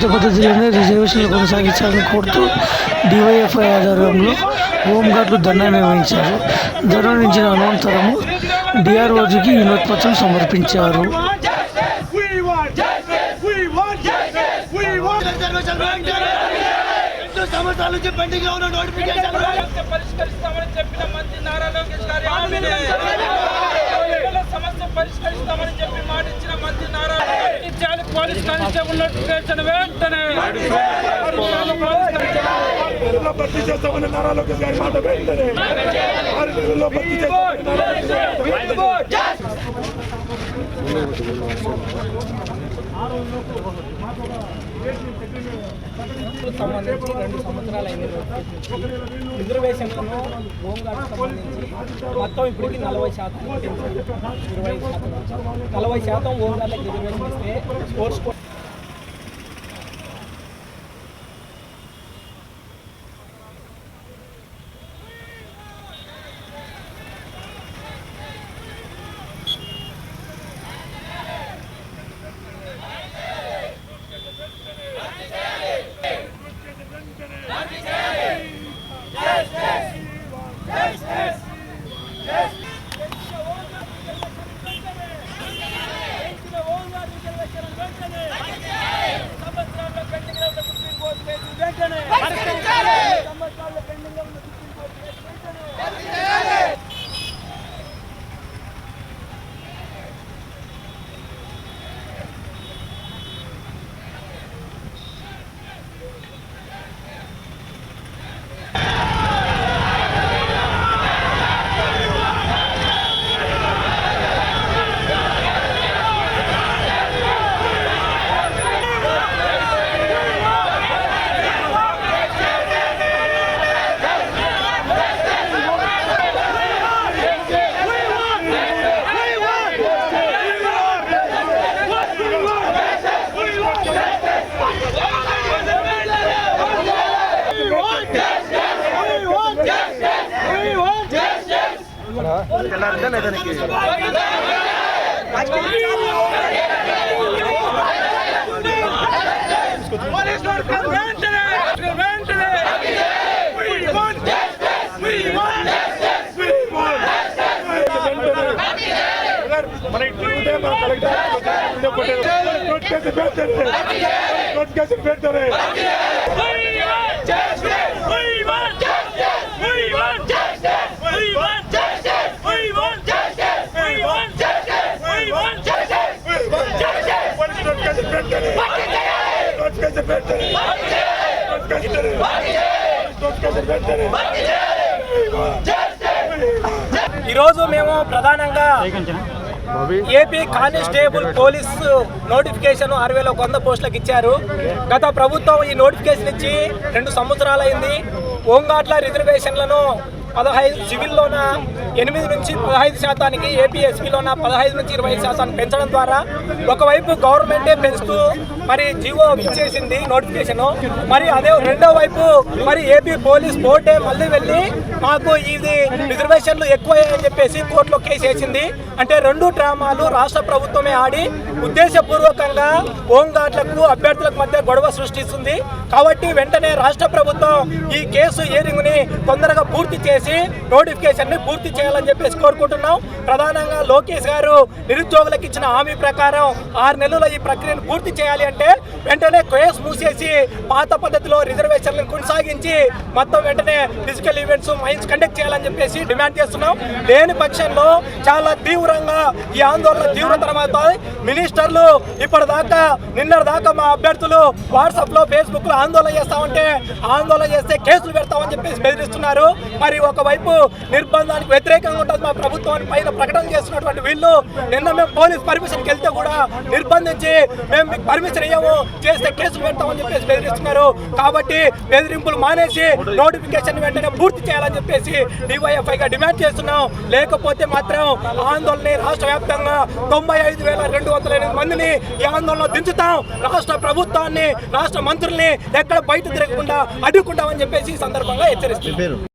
పాత పద్ధతిలోనే రిజర్వేషన్లు కొనసాగించాలని కోరుతూ డివైఎఫ్ఐ ఆధ్వర్యంలో హోంగార్డులు ధర్నా నిర్వహించారు. ధర్నా నుంచి అనంతరము డిఆర్ఓజీకి వినోత్పత్రం సమర్పించారు. సంవత్సరాల నుంచి పెండింగ్లో ఉన్న నోటిఫికేషన్ సమస్య పరిష్కరిస్తామని చెప్పిన మంత్రి నారా లోకేష్ గారి హామీని ఎన్నికల సమస్య పరిష్కరిస్తామని చెప్పి మాట ఇచ్చిన మంత్రి నారా ఇచ్చాలి పోలీస్ కానిస్టేబుల్ నోటిఫికేషన్ వెంటనే భర్తీ చేస్తామని నారా లోకేష్ గారి మాట వెంటనే ఆరు భర్తీ. సంబంధించి రెండు సంవత్సరాలు అయింది రిజర్వేషన్లను హోంగార్డ్ సంబంధించి మొత్తం ఇప్పటికి నలభై శాతం. ఇరవై శాతం. నలభై శాతం హోంగార్డ్లకు రిజర్వేషన్ ఇస్తే స్పోర్ట్స్ want justice! మన ఇంటి ముందే మన కలెక్టర్ నోటిఫికేషన్ వెంటనే నోటిఫికేషన్ వెంటనే ఈరోజు మేము ప్రధానంగా ఏపీ కానిస్టేబుల్ పోలీసు నోటిఫికేషన్ ఆరు వేల వంద పోస్టులకు ఇచ్చారు. గత ప్రభుత్వం ఈ నోటిఫికేషన్ ఇచ్చి రెండు సంవత్సరాలు అయింది. హోంగార్డ్ల రిజర్వేషన్లను పదహైదు సివిల్లోన ఎనిమిది నుంచి పదహైదు శాతానికి ఏపీ ఎస్పీలోన పదహైదు నుంచి ఇరవై శాతానికి పెంచడం ద్వారా ఒకవైపు గవర్నమెంటే పెంచుతూ మరి జీవో ఇచ్చేసింది నోటిఫికేషన్. మరి అదే రెండో వైపు మరి ఏపీ పోలీస్ బోర్డే మళ్ళీ వెళ్ళి మాకు ఇది రిజర్వేషన్లు ఎక్కువ అని చెప్పేసి కోర్టులో కేసు వేసింది. అంటే రెండు డ్రామాలు రాష్ట్ర ప్రభుత్వమే ఆడి ఉద్దేశపూర్వకంగా హోంగార్డులకు అభ్యర్థులకు మధ్య గొడవ సృష్టిస్తుంది. కాబట్టి వెంటనే రాష్ట్ర ప్రభుత్వం ఈ కేసు హియరింగ్ని తొందరగా పూర్తి చేసి నోటిఫికేషన్ని పూర్తి చేయాలని చెప్పేసి కోరుకుంటున్నాం. ప్రధానంగా లోకేష్ గారు నిరుద్యోగులకు ఇచ్చిన హామీ ప్రకారం ఆరు నెలల ఈ ప్రక్రియను పూర్తి చేయాలి అంటే వెంటనే కేసు మూసేసి పాత పద్ధతిలో రిజర్వేషన్లను ఉపయోగించి మొత్తం వెంటనే ఫిజికల్ ఈవెంట్స్ మైన్స్ కండక్ట్ చేయాలని చెప్పేసి డిమాండ్ చేస్తున్నాం. లేని పక్షంలో చాలా తీవ్రంగా ఈ ఆందోళన తీవ్రతరం అవుతాయి. మినిస్టర్లు ఇప్పటిదాకా నిన్నటి దాకా మా అభ్యర్థులు వాట్సాప్లో ఫేస్బుక్లో ఆందోళన చేస్తామంటే ఆందోళన చేస్తే కేసులు పెడతామని చెప్పేసి బెదిరిస్తున్నారు. మరి ఒకవైపు నిర్బంధానికి వ్యతిరేకంగా ఉంటుంది మా ప్రభుత్వాన్ని పైన ప్రకటన చేస్తున్నటువంటి వీళ్ళు. నిన్న మేము పోలీస్ పర్మిషన్కి వెళ్తే కూడా నిర్బంధించి మేము మీకు పర్మిషన్ ఇవ్వము చేస్తే కేసులు పెడతామని చెప్పేసి బెదిరిస్తున్నారు. కాబట్టి బెదిరింపులు మానేసి నోటిఫికేషన్ వెంటనే పూర్తి చేయాలని చెప్పేసి డివైఎఫ్ఐగా డిమాండ్ చేస్తున్నాం. లేకపోతే మాత్రం ఆందోళన రాష్ట్ర వ్యాప్తంగా తొంభై ఐదు వేల రెండు వందల ఎనిమిది మందిని ఈ ఆందోళన దించుతాం. రాష్ట్ర ప్రభుత్వాన్ని రాష్ట్ర మంత్రుల్ని ఎక్కడ బయట తిరగకుండా అడ్డుకుంటామని చెప్పేసి ఈ సందర్భంగా హెచ్చరిస్తుంది